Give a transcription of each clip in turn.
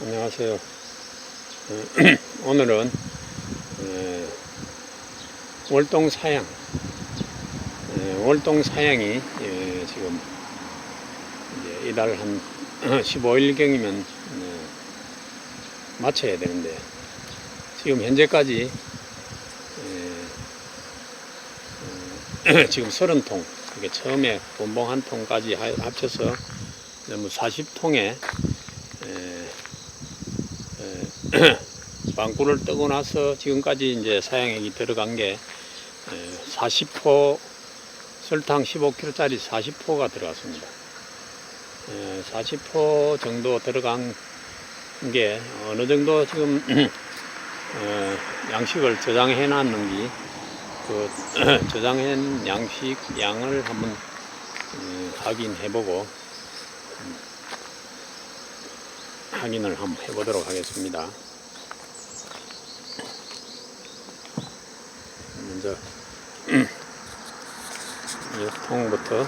안녕하세요. 어, 오늘은 에, 월동 사양, 에, 월동 사양이 에, 지금 이달 한 15일경이면 마쳐야 되는데 지금 현재까지 에, 어, 지금 30통, 그게 처음에 본봉 한 통까지 하- 합쳐서 뭐 40통에 방구를 뜨고 나서 지금까지 이제 사양액이 들어간 게 40포 설탕 15kg짜리 40포가 들어갔습니다. 40포 정도 들어간 게 어느 정도 지금 어, 양식을 저장해 놨는지 그 저장한 양식 양을 한번 음, 확인해 보고 음, 확인을 한번 해보도록 하겠습니다. 먼저. 이 통부터.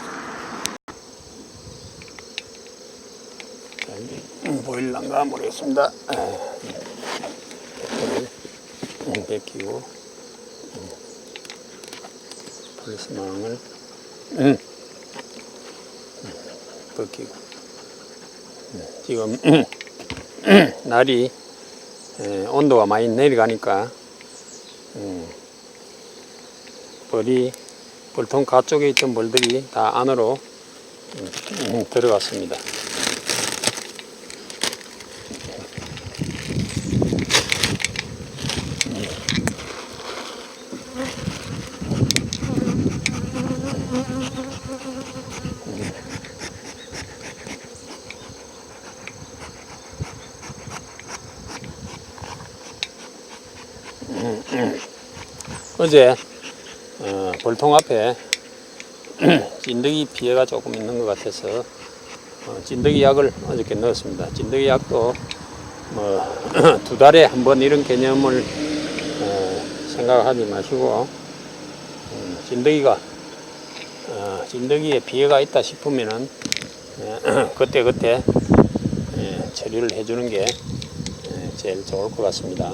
잘 보일란가 모르겠습니다. 배터를 벗기고. 폴리스망을. 음, 벗기고. 지금 날이 에, 온도가 많이 내려가니까 음, 벌이 벌통 가쪽에 있던 벌들이 다 안으로 음, 음, 들어갔습니다. 어제 어, 벌통 앞에 찐득이 피해가 조금 있는 것 같아서 어, 찐득이 약을 어저께 넣었습니다. 찐득이 약도 뭐 두 달에 한 번 이런 개념을 어, 생각하지 마시고 음, 찐득이가 어, 찐득이에 피해가 있다 싶으면은 예, 그때 그때 예, 처리를 해주는 게 예, 제일 좋을 것 같습니다.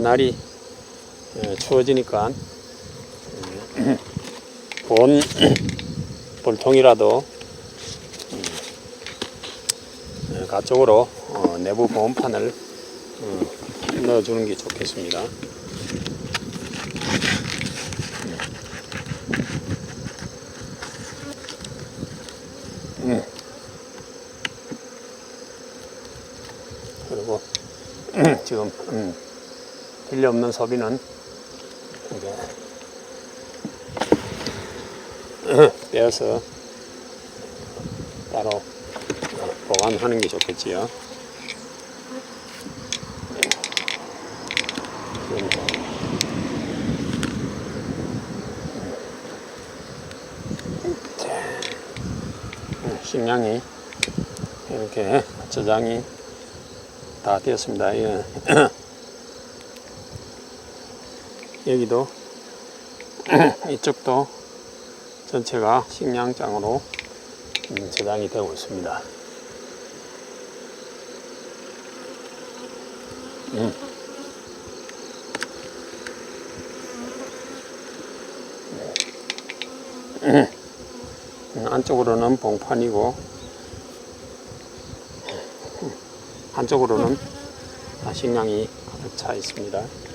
날이 어, 추워지니까 어, 본 볼통이라도 음, 어, 가쪽으로 어, 내부 보온판을 어, 넣어주는 게 좋겠습니다. 음. 그리고 지금 음, 필요 없는 소비는 떼어서 따로 보관하는 게 좋겠지요. 식량이 이렇게 저장이 다 되었습니다. 예. 여기도 이쪽도 전체가 식량장으로 음, 저장이 되고 있습니다. 음. 음, 안쪽으로는 봉판이고 한쪽으로는 다 식량이 가득 차 있습니다.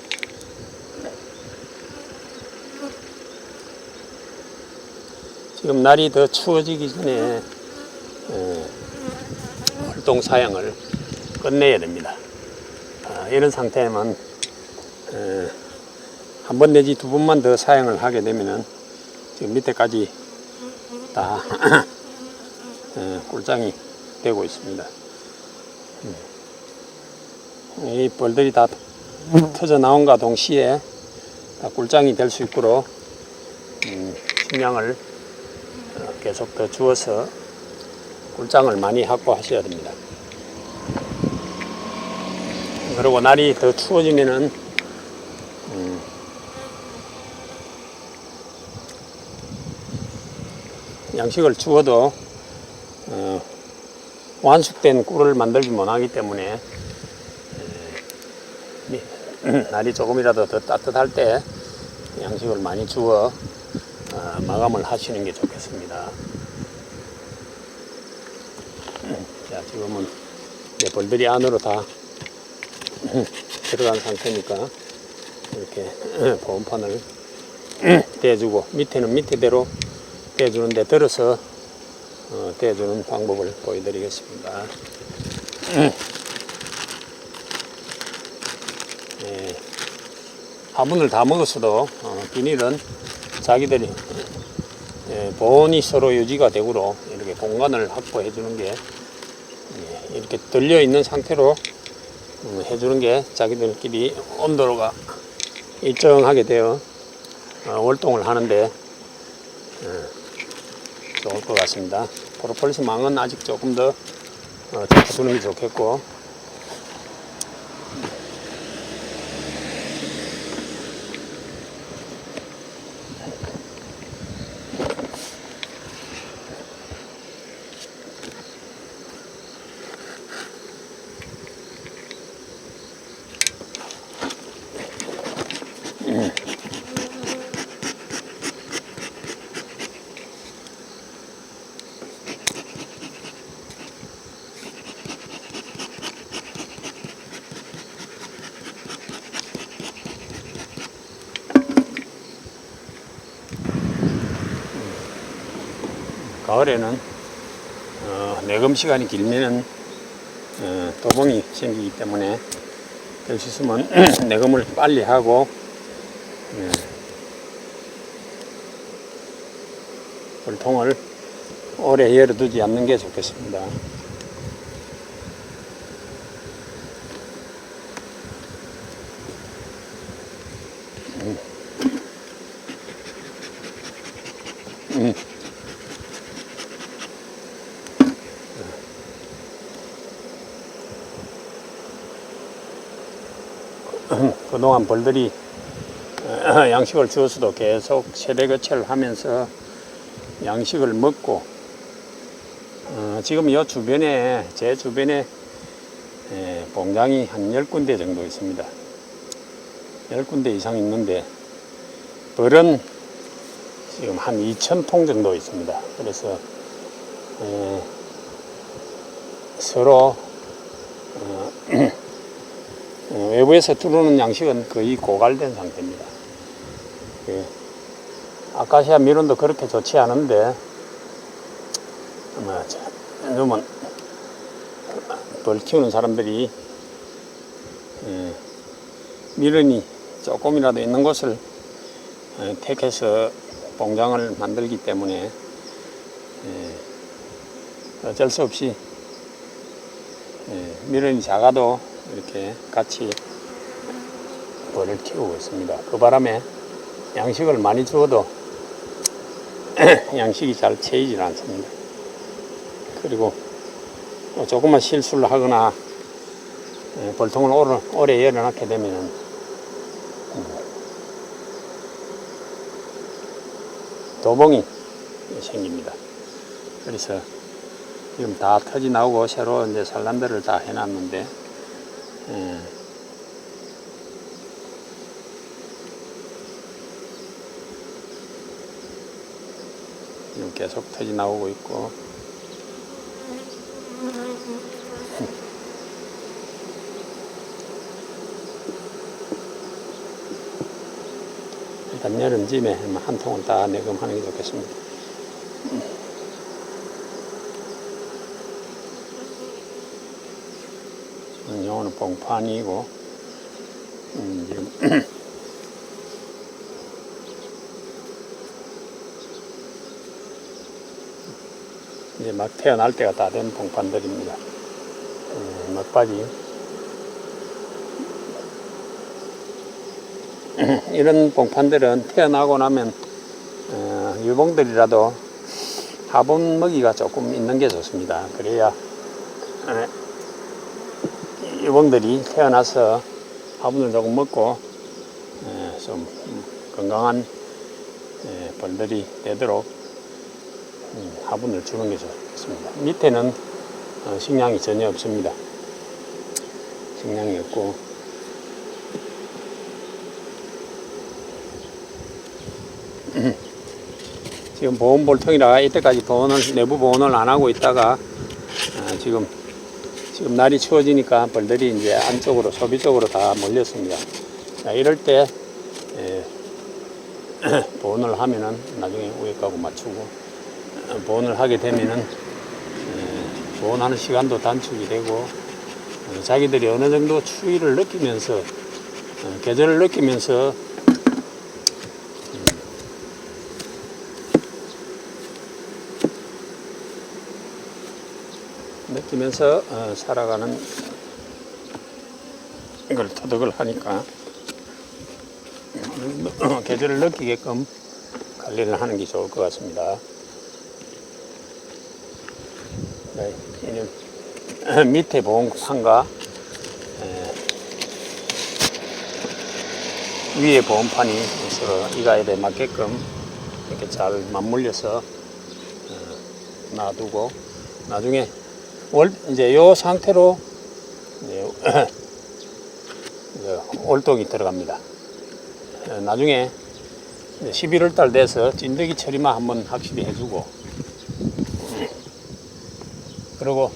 지금 날이 더 추워지기 전에 어, 활동 사양을 끝내야 됩니다. 아, 이런 상태면 어, 한번 내지 두 번만 더 사용을 하게 되면은 지금 밑에까지 다 어, 꿀장이 되고 있습니다. 이 벌들이 다 터져 나온과 동시에 다 꿀장이 될 수 있도록 음, 식량을 어, 계속 더 주어서 꿀장을 많이 확보하셔야 됩니다. 그리고 날이 더 추워지면은 음, 양식을 주어도 어, 완숙된 꿀을 만들지 못하기 때문에 에, 미- 날이 조금이라도 더 따뜻할 때 양식을 많이 주어 어, 마감을 하시는 게 좋겠습니다. 자, 지금은 이제 벌들이 안으로 다 들어간 상태니까 이렇게 보온판을 떼주고 밑에는 밑에대로 떼주는데 들어서 어, 떼주는 방법을 보여드리겠습니다. 예, 화분을 다 먹었어도 어, 비닐은 자기들이 예, 보온이 서로 유지가 되도록 이렇게 공간을 확보해 주는 게 예, 이렇게 들려 있는 상태로 음, 해주는 게 자기들끼리 온도가 일정하게 되어 어, 월동을 하는데 어, 좋을 것 같습니다. 프로폴리스 망은 아직 조금 더 어, 잡아주는 게 좋겠고 가을에는 어, 내금 시간이 길면은 어, 도봉이 생기기 때문에 될 수 있으면 내금을 빨리 하고 예, 물통을 오래 열어두지 않는 게 좋겠습니다. 그동안 벌들이 어, 양식을 주었어도 계속 세대 교체를 하면서 양식을 먹고 어, 지금 이 주변에 제 주변에 에, 봉장이 한 10군데 정도 있습니다. 10군데 이상 있는데 벌은 지금 한 2,000통 정도 있습니다. 그래서 에, 서로 외부에서 들어오는 양식은 거의 고갈된 상태입니다. 예. 아카시아 미론도 그렇게 좋지 않은데, 자, 요즘은 벌 키우는 사람들이 예, 미련이 조금이라도 있는 곳을 예, 택해서 봉장을 만들기 때문에 예, 어쩔 수 없이 예, 미련이 작아도 이렇게 같이 벌을 키우고 있습니다. 그 바람에 양식을 많이 주어도 양식이 잘 채이질 않습니다. 그리고 또 조금만 실수를 하거나 예, 벌통을 오래, 오래 열어놓게 되면 음, 도봉이 생깁니다. 그래서 지금 다 터지 나오고 새로 이제 산란들을 다 해놨는데 예. 지금 계속 터지 나오고 있고 일단 여름쯤에 한 통을 다 내금하는 게 좋겠습니다. 음, 요거는 봉판이고 음, 지금 이제 막 태어날 때가 다 된 봉판들입니다. 음, 막바지 이런 봉판들은 태어나고 나면 어, 유봉들이라도 화분 먹이가 조금 있는 게 좋습니다. 그래야 어, 유봉들이 태어나서 화분을 조금 먹고 에, 좀 건강한 에, 벌들이 되도록 음, 화분을 주는 게 좋습니다. 밑에는 어, 식량이 전혀 없습니다. 식량이 없고 지금 보온 볼통이라 이때까지 보온을 내부 보온을 안 하고 있다가 아, 지금 지금 날이 추워지니까 벌들이 이제 안쪽으로 소비 쪽으로 다 몰렸습니다. 자, 이럴 때 에, 보온을 하면은 나중에 위에 가고 맞추고 어, 보온을 하게 되면은 에, 보온하는 시간도 단축이 되고 어, 자기들이 어느 정도 추위를 느끼면서 어, 계절을 느끼면서 느끼면서 어, 살아가는 걸 터득을 하니까 어, 계절을 느끼게끔 관리를 하는 게 좋을 것 같습니다. 네, 밑에 보온판과 에, 위에 보온판이 서로 이가에 맞게끔 이렇게 잘 맞물려서 어, 놔두고 나중에 월, 이제 요 상태로 이제 월동이 들어갑니다. 어, 나중에 11월 달 돼서 찐득이 처리만 한번 확실히 해주고 그리고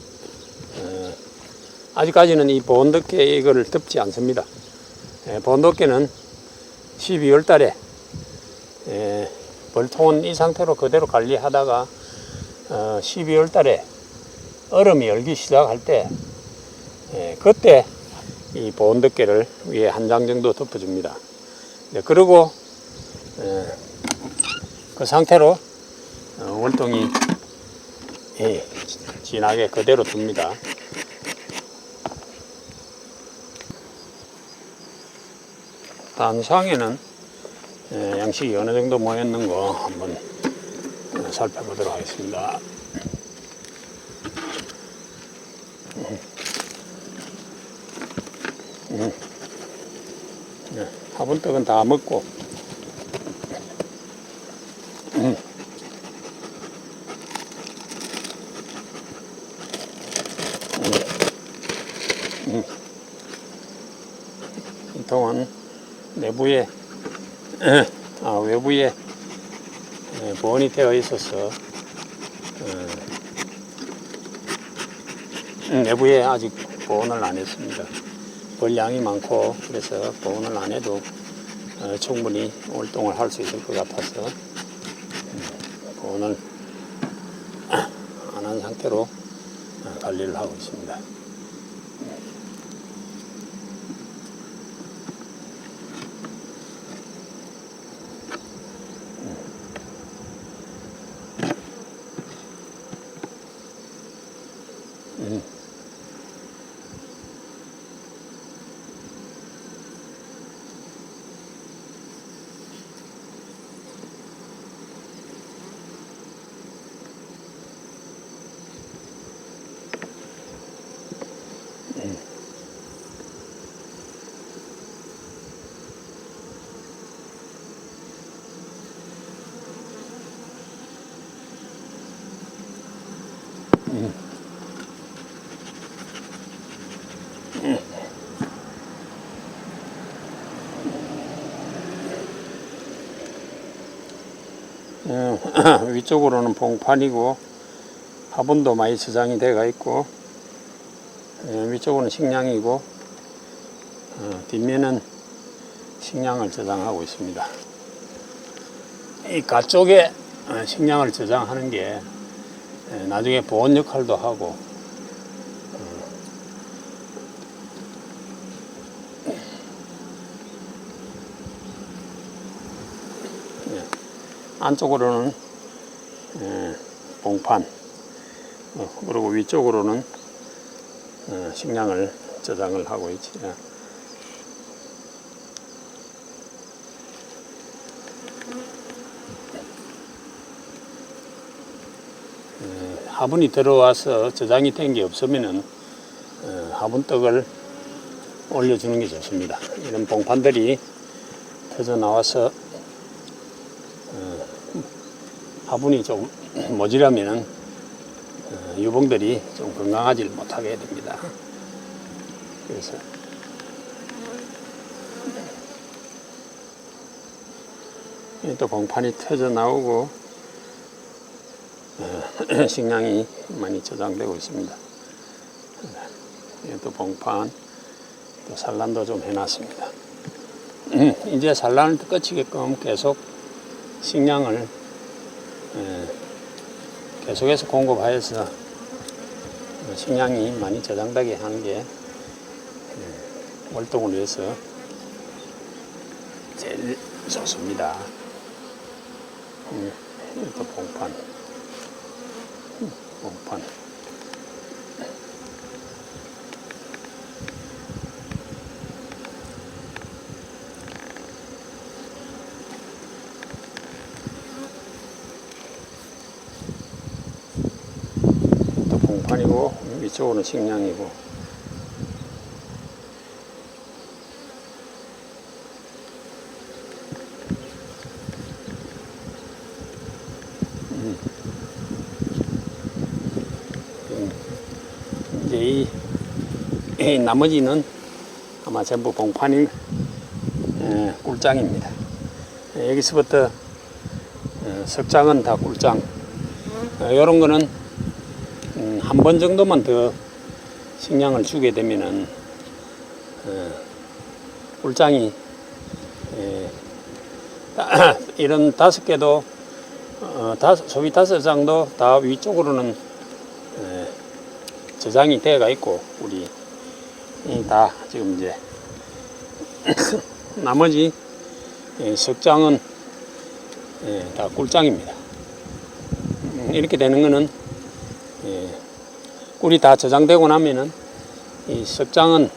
어, 아직까지는 이 보온덮개 이거를 덮지 않습니다. 예, 보온덮개는 12월 달에 예, 벌통은 이 상태로 그대로 관리하다가 어, 12월 달에 얼음이 열기 시작할 때 예, 그때 이 보온덮개를 위에 한 장 정도 덮어줍니다. 네, 그리고 예, 그 상태로 어, 월동이 예, 진하게 그대로 둡니다. 단상에는 예, 양식이 어느 정도 모였는 거 한번 어, 살펴보도록 하겠습니다. 네, 화분떡은 다 먹고 음. 음. 음. 이 통은 내부에 아, 외부에 에, 보온이 되어 있어서 어, 음, 내부에 아직 보온을 안 했습니다. 벌량이 많고 그래서 보온을 안 해도 어, 충분히 활동을 할 수 있을 것 같아서 음, 보온을 안한 상태로 어, 관리를 하고 있습니다. 음. 어, 위쪽으로는 봉판이고 화분도 많이 저장이 되어 있고 어, 위쪽으로는 식량이고 어, 뒷면은 식량을 저장하고 있습니다. 이 가쪽에 어, 식량을 저장하는 게 에, 나중에 보온 역할도 하고 안쪽으로는 에, 봉판 어, 그리고 위쪽으로는 어, 식량을 저장을 하고 있지. 예. 에, 화분이 들어와서 저장이 된 게 없으면은 어, 화분떡을 올려주는 게 좋습니다. 이런 봉판들이 터져 나와서 어, 화분이 좀 모자라면은 어, 유봉들이 좀 건강하지 못하게 됩니다. 그래서 이또 봉판이 터져 나오고 어, 식량이 많이 저장되고 있습니다. 이또 봉판 또 산란도 좀 해놨습니다. 이제 산란을 끝이게끔 계속 식량을 에, 계속해서 공급하여서 어, 식량이 많이 저장되게 하는 게 음, 월동을 위해서 제일 좋습니다. 음, 또 봉판, 음, 봉판. 또 봉판이고 위쪽으로는 식량이고 음. 이제 이, 이 나머지는 아마 전부 봉판이 에, 꿀장입니다. 에, 여기서부터 어, 석장은 다 꿀장. 이런 거는 음, 한번 정도만 더 식량을 주게 되면은 어, 꿀장이 에, 이런 다섯 개도 어, 소위 다섯 장도 다 위쪽으로는 에, 저장이 되어가 있고 우리 이다 지금 이제 나머지 에, 석장은 에, 다 꿀장입니다. 음, 이렇게 되는 예, 꿀이 다 저장되고 나면은 이 석장은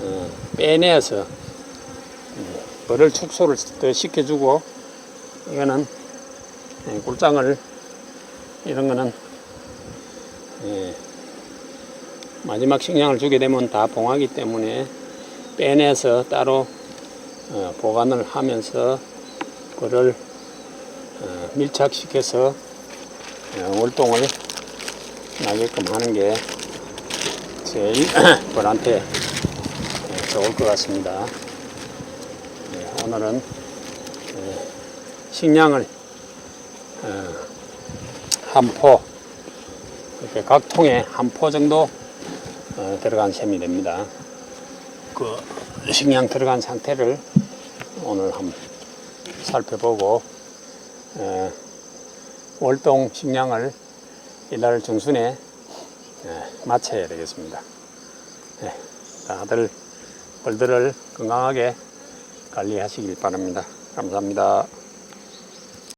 어, 빼내서 음, 벌을 축소를 더 시켜주고 이거는 예, 꿀장을 이런 거는 예, 마지막 식량을 주게 되면 다 봉하기 때문에 빼내서 따로 어, 보관을 하면서 벌을 어, 밀착시켜서 어, 월동을 나게끔 하는 게 제일 벌한테 예, 좋을 것 같습니다. 예, 오늘은 예, 식량을 어, 한 포, 이렇게 각 통에 한 포 정도 어, 들어간 셈이 됩니다. 그 식량 들어간 상태를 오늘 한번 살펴보고 에, 월동 식량을 이달 중순에 에, 마쳐야 되겠습니다. 예, 다들 벌들을 건강하게 관리하시길 바랍니다. 감사합니다.